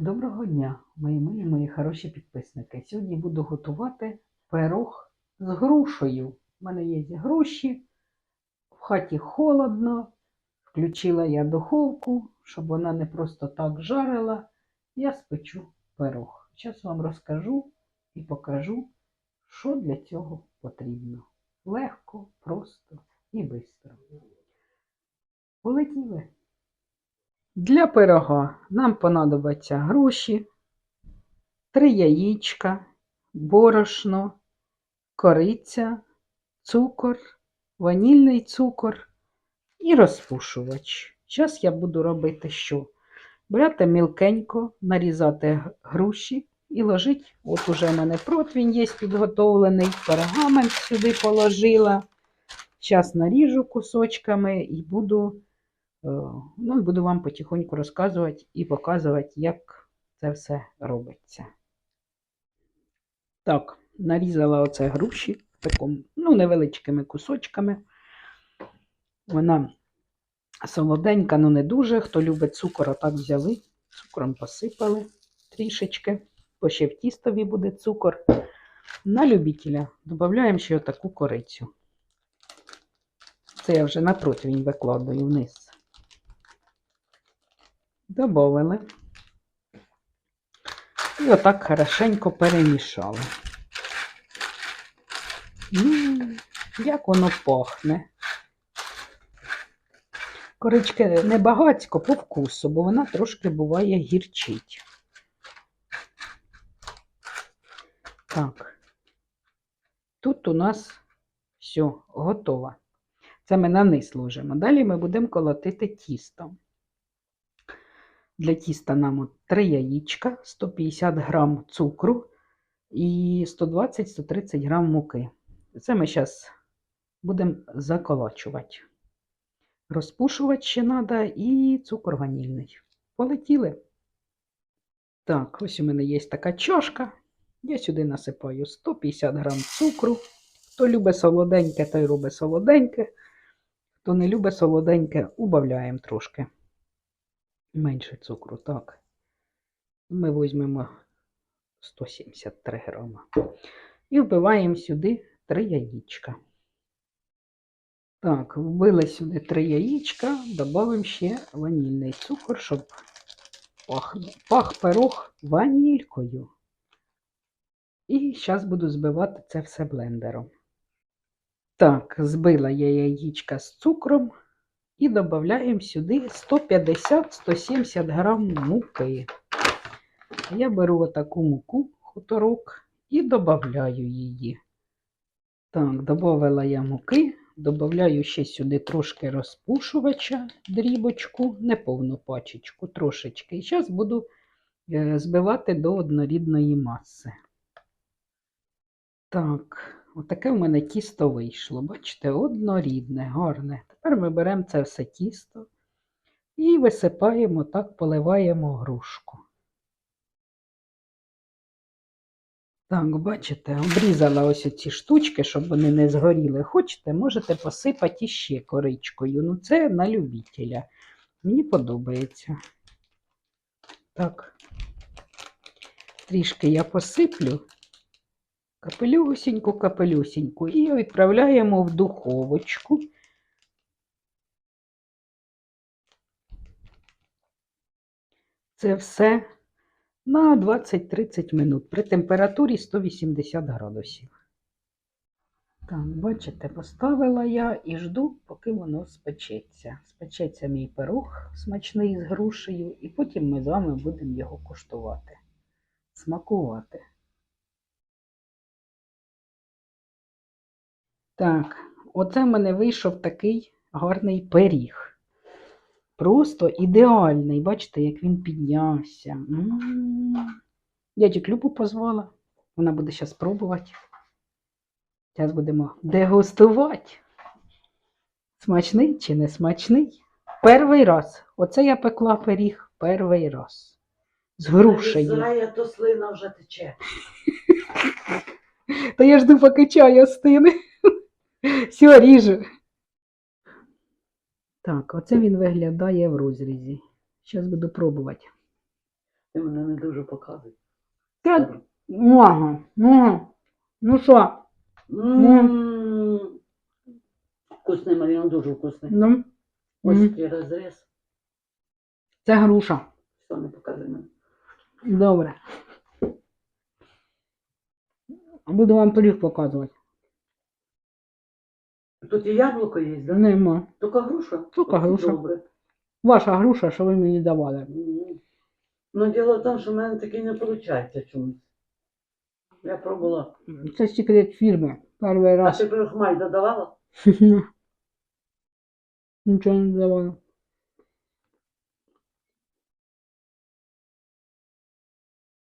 Доброго дня, мої милі, мої хороші підписники. Сьогодні буду готувати пирог з грушею. У мене є груші, в хаті холодно. Включила я духовку, щоб вона не просто так жарила. Я спечу пирог. Зараз вам розкажу і покажу, що для цього потрібно. Легко, просто і швидко. Полетіли. Для пирога нам понадобаться груші, три яєчка, борошно, кориця, цукор, ванільний цукор і розпушувач. Зараз я буду робити що? Брати мілкенько, нарізати груші і ложити. От уже в мене противень є підготовлений, пергамент сюди положила. Зараз наріжу кусочками і буду. Е, Ну, і буду вам потихоньку розказувати і показувати, як це все робиться. Так, нарізала оце груші такому, ну, невеличкими кусочками. Вона солоденька, ну не дуже. Хто любить цукор, отак взяли, цукром посипали трішечки, бо ще в тістові буде цукор. На любителя додаємо ще отаку корицю. Це я вже на противень викладаю вниз. Добавили. І отак хорошенько перемішали. М, Як воно пахне. Корички не багацько по вкусу, бо вона трошки буває гірчить. Так. Тут у нас все готово. Це ми на низ ложимо. Далі ми будемо колотити тісто. Для тіста нам от 3 яєчка, 150 грам цукру і 120-130 грам муки. Це ми зараз будемо заколачувати. Розпушувати ще треба і цукор ванільний. Полетіли. Так, ось у мене є така чашка. Я сюди насипаю 150 грам цукру. Хто любить солоденьке, той робить солоденьке. Хто не любить солоденьке, убавляємо трошки менше цукру, так. Ми візьмемо 173 грама. І вбиваємо сюди 3 яєчка. Так, вбили сюди 3 яєчка, додамо ще ванільний цукор, щоб пах, пах пирог ванількою. І зараз буду збивати це все блендером. Так, збила я яєчка з цукром. І додаємо сюди 150-170 грам муки. Я беру отаку муку, хуторок, і додаю її. Так, додала я муки, додаю ще сюди трошки розпушувача, дрібочку, не повну пачечку, трошечки. І зараз буду е, збивати до однорідної маси. Так. Отаке в мене тісто вийшло. Бачите, однорідне, гарне. Тепер ми беремо це все тісто і висипаємо, так поливаємо грушку. Так, бачите, обрізала ось ці штучки, щоб вони не згоріли. Хочете, можете посипати іще коричкою. Ну, це на любителя. Мені подобається. Так, трішки я посиплю капелюсіньку, капелюсіньку і відправляємо в духовочку. Це все на 20-30 минут при температурі 180 градусів. Так, бачите, поставила я і жду, поки воно спечеться. Спечеться мій пирог смачний з грушею, і потім ми з вами будемо його куштувати, смакувати. Так, оце в мене вийшов такий гарний пиріг. Просто ідеальний. Бачите, як він піднявся. М-м-м. Я тіть Любу позвала. Вона буде зараз пробувати. Зараз будемо дегустувати. Смачний чи не смачний? Перший раз. Оце я пекла пиріг перший раз. З грушею. Нарізає, то слина вже тече. Та я жду, поки чай остине. Все, ріжу. Так, оце він виглядає в розрізі. Зараз буду пробувати. Ти мене не дуже показуй. Та, ага, ага. Ну що, Вкусний, Маріна, дуже вкусний. ну, Ось такий розріз. це груша. Все, не показуй мене. Добре. Буду вам пиріг показувати. Тут і яблуко є, да? Нема. Тільки груша. Тільки груша. Добре. Ваша груша, що ви мені давали. М. Ну, діло в тому, що в мене таке не виходить чомусь. Я пробувала. Це секрет фірми. Перший А раз. ти крохмаль додавала? Нічого не давали.